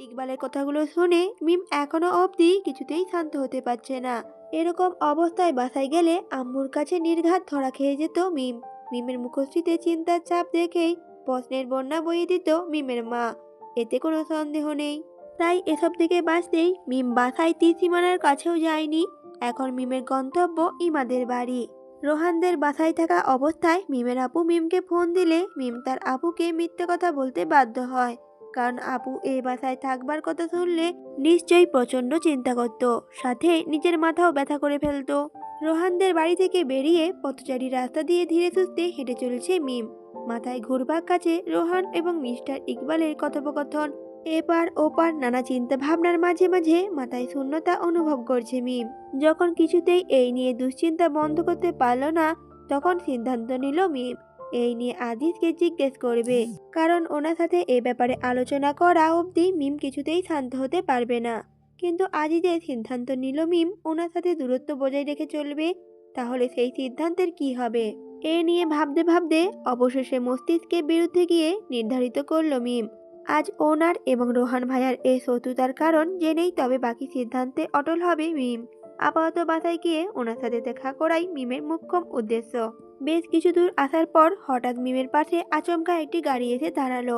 ইকবালের কথাগুলো শুনে মিম এখনও অবধি কিছুতেই শান্ত হতে পারছে না। এরকম অবস্থায় বাসায় গেলে আম্মুর কাছে নির্ঘাত ধরা খেয়ে যেত মিম। মিমের মুখশ্রীতে চিন্তার চাপ দেখেই প্রশ্নের বন্যা বইয়ে দিত মিমের মা। এতে কোনো সন্দেহ নেই। তাই এসব থেকে বাঁচতেই মিম বাসায় তীসীমানার কাছেও যায়নি। এখন মিমের গন্তব্য ইমাদের বাড়ি। রোহানদের বাসায় থাকা অবস্থায় মিমের আপু মিমকে ফোন দিলে মিম তার আপুকে মিথ্যে কথা বলতে বাধ্য হয়। কারণ আপু এ বাসায় থাকবার কথা শুনলে নিশ্চয়ই প্রচণ্ড চিন্তা করত। সাথে নিজের মাথাও ব্যথা করে ফেলতো। রোহানদের বাড়ি থেকে বেরিয়ে পথচারী রাস্তা দিয়ে ধীরে সুস্থে হেঁটে চলেছে মিম। মাথায় ঘুরবার কাছে রোহান এবং মিস্টার ইকবালের কথোপকথন। এপার ওপার নানা চিন্তা ভাবনার মাঝে মাঝে মাথায় শূন্যতা অনুভব করছে মিম। যখন কিছুতেই এই নিয়ে দুশ্চিন্তা বন্ধ করতে পারল না, তখন সিদ্ধান্ত নিল মিম। এই নিয়ে আদিসকে জিজ্ঞেস করবে। কারণ ওনার সাথে এ ব্যাপারে আলোচনা করা অবধি মিম কিছুতেই শান্ত হতে পারবে না। কিন্তু আজই যে সিদ্ধান্ত নিল মিম ওনার সাথে দূরত্ব বজায় রেখে চলবে, তাহলে সেই সিদ্ধান্তের কি হবে? এ নিয়ে ভাবতে ভাবতে অবশেষে মস্তিষ্কের বিরুদ্ধে গিয়ে নির্ধারিত করল মিম, আজ ওনার এবং রোহান ভাইয়ার এই শত্রুতার কারণ জেনেই তবে বাকি সিদ্ধান্তে অটল হবে মিম। আপাতত বাসায় গিয়ে ওনার সাথে দেখা করাই মিমের মুখ্যম উদ্দেশ্য। বেশ কিছু দূর আসার পর হঠাৎ মিমের পাশে আচমকা একটি গাড়ি এসে দাঁড়াল।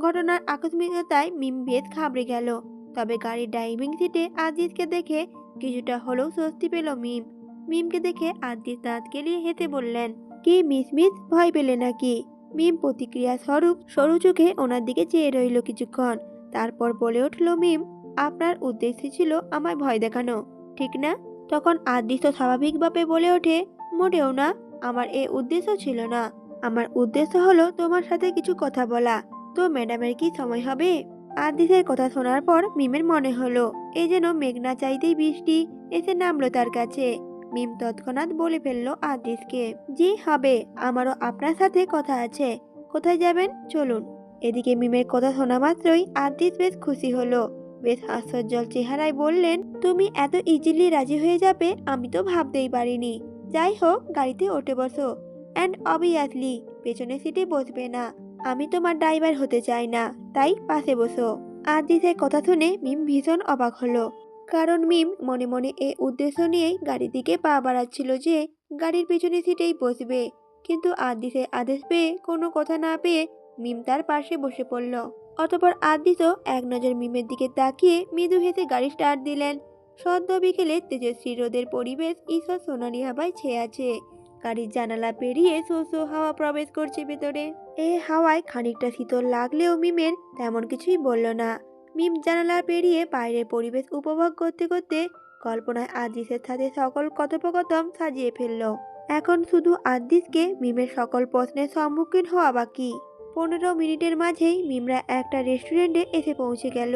ঘটনার আকস্মিকতায় মিম বেশ ঘাবড়ে গেল। তবে গাড়ির ড্রাইভিং সিটে আজিজকে দেখে কিছুটা হলেও স্বস্তি পেল মিম। মিমকে দেখে আজিজ দাঁত গেলিয়ে হেসে বললেন, কি মিস মিস? ভয় পেলে নাকি? মিম প্রতিক্রিয়া স্বরূপ সরু চোখে ওনার দিকে চেয়ে রইল কিছুক্ষণ। তারপর বলে উঠল, মিম, আপনার উদ্দেশ্য ছিল আমায় ভয় দেখানো, ঠিক না? তখন আদিত্য স্বাভাবিকভাবে বলে ওঠে, মোটেও না। আমার এ উদ্দেশ্য ছিল না। আমার উদ্দেশ্য হলো তোমার সাথে কিছু কথা বলা। তো ম্যাডামের কি সময় হবে? আদিসের কথা শোনার পর মিমের মনে হলো, এ যেন মেঘনা চাইতেই বৃষ্টি এসে নামলো তার কাছে। মিম তৎক্ষণাৎ বলে ফেলল আদিসকে, জি, হবে। আমারও আপনার সাথে কথা আছে। কোথায় যাবেন? চলুন। এদিকে মিমের কথা শোনা মাত্রই আদিস বেশ খুশি হলো। বেশ হাস্যজ্জ্বল চেহারায় বললেন, তুমি এত ইজিলি রাজি হয়ে যাবে? আমি তো ভাবতেই পারিনি। যাই হোক, গাড়িতে ওঠে বসো। অ্যান্ড অবভিয়াসলি পেছনের সিটে বসবে না। আমি তোমার ড্রাইভার হতে চাই না, তাই পাশে বসো। আদিসের কথা শুনে মিম ভীষণ অবাক হলো। কারণ মিম মনে মনে এ উদ্দেশ্য নিয়েই গাড়ির দিকে পা বাড়াচ্ছিল যে, গাড়ির পেছনের সিটেই বসবে। কিন্তু আদিসের আদেশ পেয়ে কোনো কথা না পেয়ে মিম তার পাশে বসে পড়ল। অতপর আদিসও এক নজর মিমের দিকে তাকিয়ে মৃদু হেসে গাড়ি স্টার্ট দিলেন। সদ্য বিকেলে তেজস্বী রোদের পরিবেশ ঈশ্বর সোনালি হাওয়ায় ছেয়ে আছে। গাড়ির জানালা পেরিয়ে শো শো হাওয়া প্রবেশ করছে ভেতরে। এ হাওয়ায় খানিকটা শীতল লাগলেও মিমের তেমন কিছুই বলল না। মিম জানালা পেরিয়ে বাইরের পরিবেশ উপভোগ করতে করতে কল্পনায় আদিসের সাথে সকল কথোপকথন সাজিয়ে ফেলল। এখন শুধু আদিসকে মিমের সকল প্রশ্নের সম্মুখীন হওয়া বাকি। পনেরো মিনিটের মাঝেই মিমরা একটা রেস্টুরেন্টে এসে পৌঁছে গেল।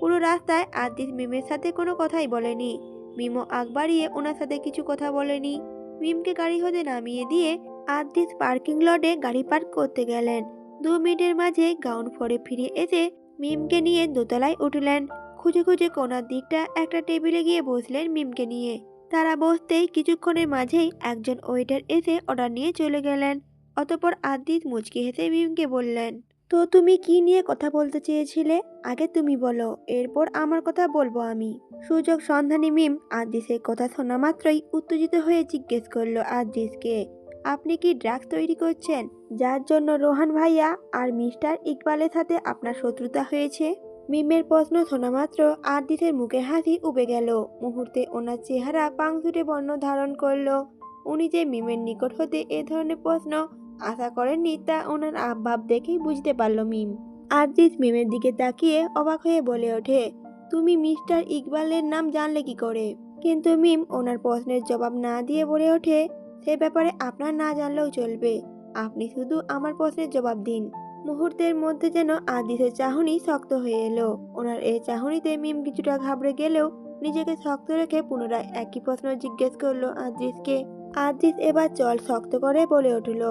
পুরো রাস্তায় আদিস মিমের সাথে কোনো কথাই বলেনি। মিমও আগ বাড়িয়ে ওনার সাথে কিছু কথা বলেনি। মিমকে গাড়ি হতে নামিয়ে দিয়ে আদিস পার্কিং লটে গাড়ি পার্ক করতে গেলেন। দু মিনিটের মাঝে গাউন ফ্লোরে ফিরে এসে মিমকে নিয়ে দোতলায় উঠলেন। খুঁজে খুঁজে কোনার দিকটা একটা টেবিলে গিয়ে বসলেন মিমকে নিয়ে। তারা বসতেই কিছুক্ষণের মাঝেই একজন ওয়েটার এসে অর্ডার নিয়ে চলে গেলেন। অতপর আদিত মুচকি হেসে মিমকে বললেন তো তুমি কি নিয়ে কথা বলতে চেয়েছিলে? আগে তুমি বলো, এরপর আমার কথা বলব আমি। সুযোগ সন্ধানী মিম আদিসের কথা শোনা মাত্রই উত্তেজিত হয়ে জিজ্ঞেস করল আদিসকে আপনি কি ড্রাগস তৈরি করছেন? যার জন্য রোহান ভাইয়া আর মিস্টার ইকবালের সাথে আপনার শত্রুতা হয়েছে? মিমের প্রশ্ন শোনা মাত্র আদিসের মুখে হাসি উবে গেল। মুহূর্তে ওনার চেহারা পাংশুটে বর্ণ ধারণ করল। উনি যে মিমের নিকট হতে এ ধরনের প্রশ্ন আশা করেননি তা ওনার আভাব দেখেই বুঝতে পারল মিম। আরজিৎ মিমের দিকে তাকিয়ে অবাক হয়ে বলে ওঠে, তুমি মিস্টার ইকবালের নাম জানলে কি করে? কিন্তু মিম ওনার প্রশ্নের জবাব না দিয়ে বলে ওঠে, সে ব্যাপারে আপনার না জানলেও চলবে। আপনি শুধু আমার প্রশ্নের জবাব দিন। মুহূর্তের মধ্যে যেন আদিসের চাহনি শক্ত হয়ে এলো। ওনার এই চাহনিতে মিম কিছুটা ঘাবড়ে গেলেও নিজেকে শক্ত রেখে পুনরায় একই প্রশ্ন জিজ্ঞেস করল আদ্রিসকে আদ্রিস এবার চল শক্ত করে বলে উঠল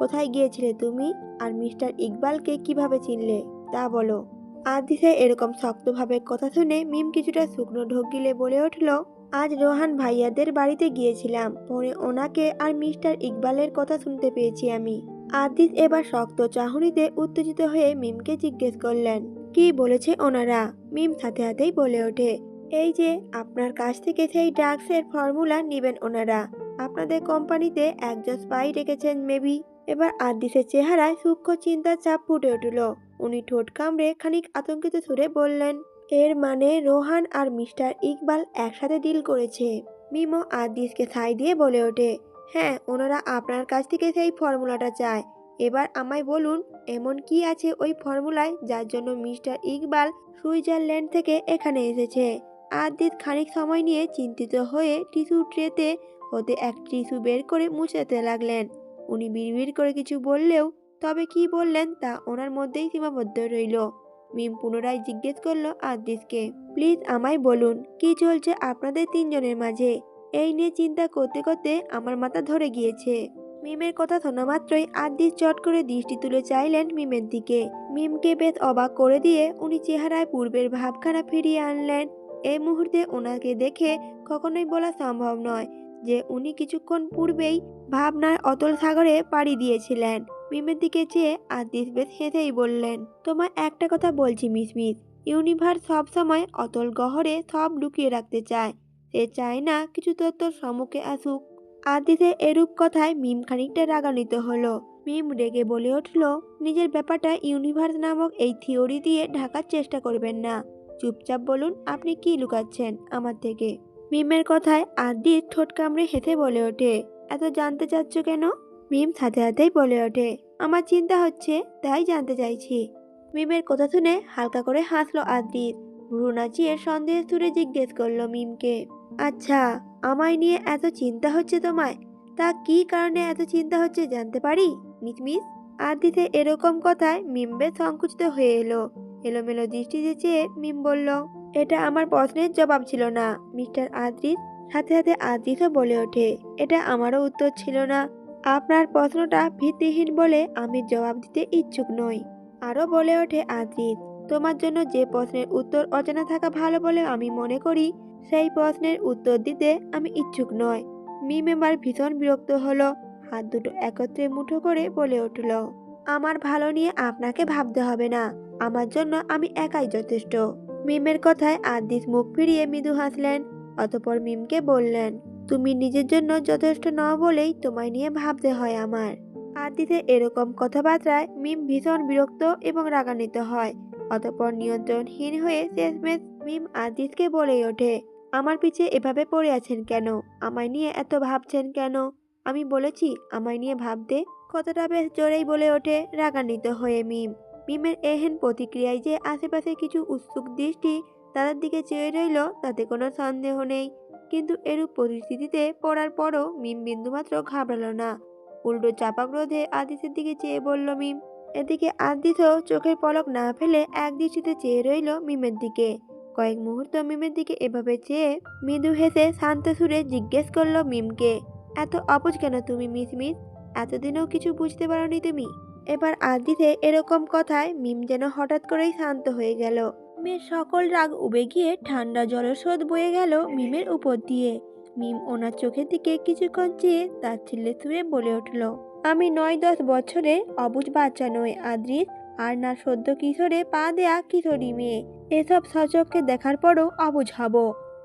কোথায় গিয়েছিলে তুমি? আর মিস্টার ইকবালকে কীভাবে চিনলে? তা বলো। আদিসে এরকম শক্তভাবে কথা শুনে মিম কিছুটা শুকনো ঢোক গিলে বলে উঠল, আজ রোহান ভাইয়াদের বাড়িতে গিয়েছিলাম। পরে ওনাকে আর মিস্টার ইকবালের কথা শুনতে পেয়েছি আমি। আদিস এবার শক্ত চাহনিতে উত্তেজিত হয়ে মিমকে জিজ্ঞেস করলেন, কি বলেছে ওনারা? মিম সাথে হাতেই বলে ওঠে, এই যে, আপনার কাছ থেকে সেই ড্রাগসের ফর্মুলা নেবেন ওনারা। আপনাদের কোম্পানিতে একজন স্পাই রেখেছেন, মেবি? এবার আদিসের চেহারায় সূক্ষ্ম চিন্তার চাপ ফুটে উঠল। উনি ঠোঁট কামড়ে খানিক আতঙ্কিত সুরে বললেন, এর মানে রোহান আর মিস্টার ইকবাল একসাথে ডিল করেছে। মিমো আদিসকে ছাই দিয়ে বলে ওঠে হ্যাঁ ওনারা আপনার কাছ থেকে সেই ফর্মুলাটা চায়। এবার আমায় বলুন, এমন কি আছে ওই ফর্মুলায় যার জন্য মিস্টার ইকবাল সুইজারল্যান্ড থেকে এখানে এসেছে? আদিত খানিক সময় নিয়ে চিন্তিত হয়ে টিস্যু ট্রেতে হতে এক টিস্যু বের করে মুছাতে লাগলেন। উনি বিড়বিড় করে কিছু বললেও তবে কি বললেন তা ওনার মধ্যেই সীমাবদ্ধ রইল। মিম পুনরায় জিজ্ঞেস করল আদিসকে, প্লিজ আমায় বলুন, কি চলছে আপনাদের তিনজনের মাঝে? এই নিয়ে চিন্তা করতে করতে আমার মাথা ধরে গিয়েছে। মিমের কথা শোনা মাত্রই আদিস চট করে দৃষ্টি তুলে চাইলেন মিমের দিকে। মিমকে বেশ অবাক করে দিয়ে উনি চেহারায় পূর্বের ভাবখানা ফিরিয়ে আনলেন। এই মুহূর্তে ওনাকে দেখে কখনোই বলা সম্ভব নয় যে উনি কিছুক্ষণ পূর্বেই ভাবনার অতল সাগরে পাড়ি দিয়েছিলেন। মিমের দিকে চেয়ে আদিস বেশ হেসেই বললেন তোমার একটা কথা বলছি, মিস মিস। ইউনিভার্স সবসময় অতল গহরে সব লুকিয়ে রাখতে চায়। সে চায় না কিছু তথ্য সম্মুখে আসুক। আদিসের এরূপ কথায় মিম খানিকটা রাগান্বিত হলো। মিম রেগে বলে উঠল, নিজের ব্যাপারটা ইউনিভার্স নামক এই থিওরি দিয়ে ঢাকার চেষ্টা করবেন না। চুপচাপ বলুন, আপনি কি লুকাচ্ছেন আমার থেকে? মিমের কথায় আদিস ঠোঁট কামড়ে হেসে বলে ওঠে, এত জানতে চাচ্ছ কেন? মিম সাথে সাথেই বলে ওঠে, আমার চিন্তা হচ্ছে, তাই জানতে চাইছি। মিমের কথা শুনে হালকা করে হাসলো আদিত ভ্রু নাচিয়ে সন্দেহ সুরে জিজ্ঞেস করল মিমকে আচ্ছা আমায় নিয়ে এত চিন্তা হচ্ছে তোমায়? তা কি কারণে এত চিন্তা হচ্ছে জানতে পারি মিস মিস আদিতে এরকম কথায় মিম সংকুচিত হয়ে এলো। এলোমেলো দৃষ্টিতে চেয়ে মিম বলল এটা আমার প্রশ্নের জবাব ছিল না। মিস্টার আদ্রিত সাথে সাথে আদ্রিতও বলে ওঠে, এটা আমারও উত্তর ছিল না। আপনার প্রশ্নটা ভিত্তিহীন বলে আমি জবাব দিতে ইচ্ছুক নই, আরও বলে ওঠে আদ্রিত। তোমার জন্য যে প্রশ্নের উত্তর অজানা থাকা ভালো বলে আমি মনে করি, সেই প্রশ্নের উত্তর দিতে আমি ইচ্ছুক নয় মিম এবার ভীষণ বিরক্ত হলো, হাত দুটো একত্রে মুঠো করে বলে উঠল, আমার ভালো নিয়ে আপনাকে ভাবতে হবে না, আমার জন্য আমি একাই যথেষ্ট। মিমের কথায় আদিস মুখ ফিরিয়ে মৃদু হাসলেন, অতপর মিমকে বললেন, তুমি নিজের জন্য যথেষ্ট নও বলেই তোমায় নিয়ে ভাবতে হয় আমার। আদিসের এরকম কথাবার্তায় মিম ভীষণ বিরক্ত এবং রাগান্বিত হয়, অতপর নিয়ন্ত্রণহীন হয়ে শেষমেশ মিম আদিসকে বলেই ওঠে, আমার পিছে এভাবে পড়ে আছেন কেন? আমায় নিয়ে এত ভাবছেন কেন? আমি বলেছি, আমায় নিয়ে ভাবতে। কথাটা বেশ জোরেই বলে ওঠে, রাগান্বিত হয়ে মিম। মিমের এহেন প্রতিক্রিয়ায় যে আশেপাশে কিছু উৎসুক দৃষ্টি তাদের দিকে চেয়ে রইল, তাতে কোনো সন্দেহ নেই। কিন্তু এরূপ পরিস্থিতিতে পড়ার পরও মিম বিন্দুমাত্র ঘাবড়ালো না। উল্টো চাপা ক্রোধে আদিসের দিকে চেয়ে বলল মিম, এদিকে আদিসও চোখের পলক না ফেলে এক দৃষ্টিতে চেয়ে রইল মিমের দিকে। কয়েক মুহূর্ত মিমের দিকে এভাবে চেয়ে মৃদু হেসে শান্ত সুরে জিজ্ঞেস করল মিমকে, এত অবুঝ কেন তুমি মিস মিস এতদিনেও কিছু বুঝতে পারোনি তুমি? এবার আদিতে এরকম কথায় মিম যেন হঠাৎ করেই শান্ত হয়ে গেল। মিমের সকল রাগ উবে গিয়ে ঠান্ডা জলস্রোত বয়ে গেল মিমের উপর দিয়ে। মিম ওনার চোখের দিকে কিছুক্ষণ চেয়ে তার ছেলে সুরে বলে উঠল, আমি নয় দশ বছরে অবুঝ বাচ্চা নই আদ্রিস আর না সদ্য কিশোরে পা দেয়া কিশোরী মেয়ে। এসব সচক্ষে দেখার পরও অবুঝ হব।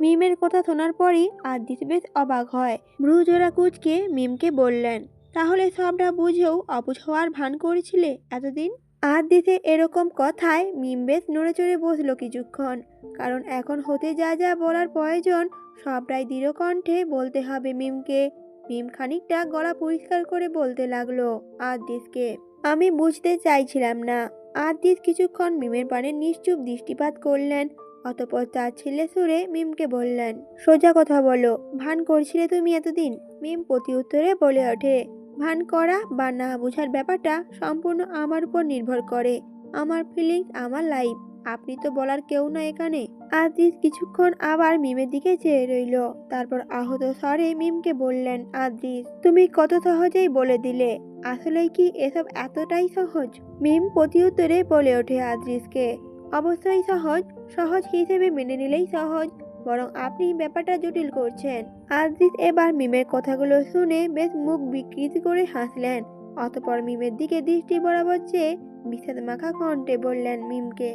মিমের কথা শোনার পরই আদিস বেশ অবাক হয়। ভ্রুজোড়া কুচকে মিমকে বললেন তাহলে সবটা বুঝেও অবুঝ হওয়ার ভান করেছিলে এতদিন? আদিতে এরকম কথায় মিম বেশ নড়ে চড়ে বসল কিছুক্ষণ, কারণ এখন হতে যা যা বলার প্রয়োজন সবটাই দৃঢ় কণ্ঠে বলতে হবে মিমকে। মিম খানিকটা গলা পরিষ্কার করে বলতে লাগল আদিসকে আমি বুঝতে চাইছিলাম না। আদিস কিছুক্ষণ মিমের পানে নিশ্চুপ দৃষ্টিপাত করলেন, অতপর তার ছেলে সুরে মিমকে বললেন, সোজা কথা বলো, ভান করছিলে তুমি এতদিন? মিম প্রতি উত্তরে বলে ওঠে ভান করা বা না বোঝার ব্যাপারটা সম্পূর্ণ আমার উপর নির্ভর করে। আমার ফিলিংস আমার লাইফ আপনি তো বলার কেউ না এখানে। আদিস কিছুক্ষণ আবার মিমের দিকে চেয়ে রইল। তারপর আহত স্বরে মিমকে বললেন আদিস তুমি কত সহজেই বলে দিলে। আসলে কি এসব এতটাই সহজ? মিম প্রতি উত্তরে বলে ওঠে আদ্রিসকে। অবশ্যই সহজ। সহজ হিসেবে মেনে নিলেই সহজ। বরং আপনি ব্যাপারটা জটিল করছেন। আজিজ এবার মিমের কথাগুলো শুনে বেশ মুখ বিকৃতি করে হাসলেন। অতপর মিমের দিকে দৃষ্টি বরাবর চেয়ে বিষাদ মাখা কণ্ঠে বললেন মিমকে